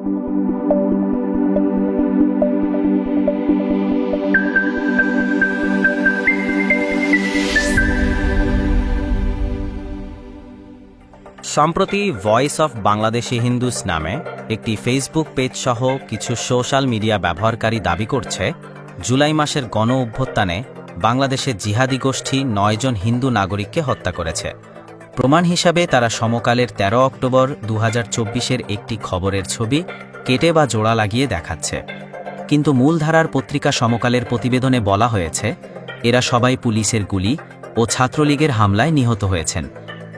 সম্প্রতি voice of Bangladeshi Hindus নামে একটি ফেসবুক পেজ সহ কিছু সোশ্যাল মিডিয়া ব্যবহারকারী দাবি করছে, জুলাই মাসের গণ অভ্যুত্থানে বাংলাদেশের জিহাদি গোষ্ঠী নয়জন হিন্দু নাগরিককে হত্যা করেছে। প্রমাণ হিসাবে তারা সমকালের ১৩ অক্টোবর দু হাজার একটি খবরের ছবি কেটে বা জোড়া লাগিয়ে দেখাচ্ছে। কিন্তু মূলধারার পত্রিকা সমকালের প্রতিবেদনে বলা হয়েছে, এরা সবাই পুলিশের গুলি ও ছাত্রলীগের হামলায় নিহত হয়েছেন।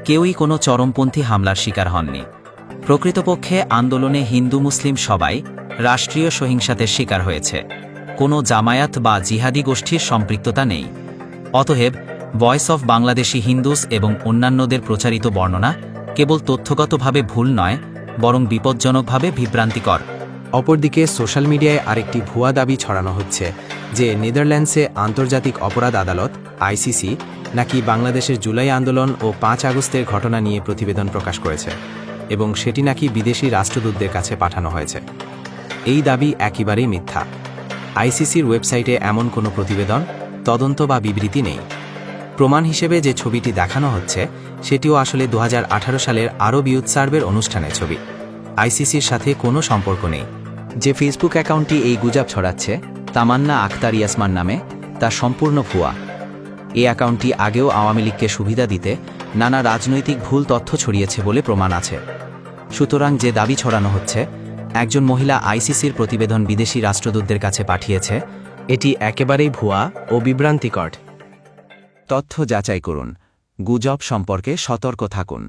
কেউই কোনো চরমপন্থী হামলার শিকার হননি। প্রকৃতপক্ষে আন্দোলনে হিন্দু মুসলিম সবাই রাষ্ট্রীয় সহিংসাতের শিকার হয়েছে। কোনো জামায়াত বা জিহাদি গোষ্ঠীর সম্পৃক্ততা নেই। অতএব ভয়েস অফ বাংলাদেশি হিন্দুস এবং অন্যান্যদের প্রচারিত বর্ণনা কেবল তথ্যগতভাবে ভুল নয়, বরং বিপজ্জনকভাবে বিভ্রান্তিকর। অপরদিকে, সোশ্যাল মিডিয়ায় আরেকটি ভুয়া দাবি ছড়ানো হচ্ছে যে নেদারল্যান্ডসে আন্তর্জাতিক অপরাধ আদালত আইসিসি নাকি বাংলাদেশের জুলাই আন্দোলন ও পাঁচ আগস্টের ঘটনা নিয়ে প্রতিবেদন প্রকাশ করেছে এবং সেটি নাকি বিদেশি রাষ্ট্রদূতদের কাছে পাঠানো হয়েছে। এই দাবি একেবারেই মিথ্যা। আইসিসির ওয়েবসাইটে এমন কোনো প্রতিবেদন, তদন্ত বা বিবৃতি নেই। প্রমাণ হিসেবে যে ছবিটি দেখানো হচ্ছে, সেটিও আসলে দু হাজার আঠারো সালের আরব ইউথ সার্ভের অনুষ্ঠানের ছবি। আইসিসির সাথে কোনো সম্পর্ক নেই। যে ফেসবুক অ্যাকাউন্টটি এই গুজব ছড়াচ্ছে, তামান্না আখতার ইয়াসমান নামে, তা সম্পূর্ণ ভুয়া। এই অ্যাকাউন্টটি আগেও আওয়ামী লীগকে সুবিধা দিতে নানা রাজনৈতিক ভুল তথ্য ছড়িয়েছে বলে প্রমাণ আছে। সুতরাং যে দাবি ছড়ানো হচ্ছে, একজন মহিলা আইসিসির প্রতিবেদন বিদেশি রাষ্ট্রদূতদের কাছে পাঠিয়েছে, এটি একেবারেই ভুয়া ও বিভ্রান্তিকর। তথ্য যাচাই করুন। গুজব সম্পর্কে সতর্ক থাকুন।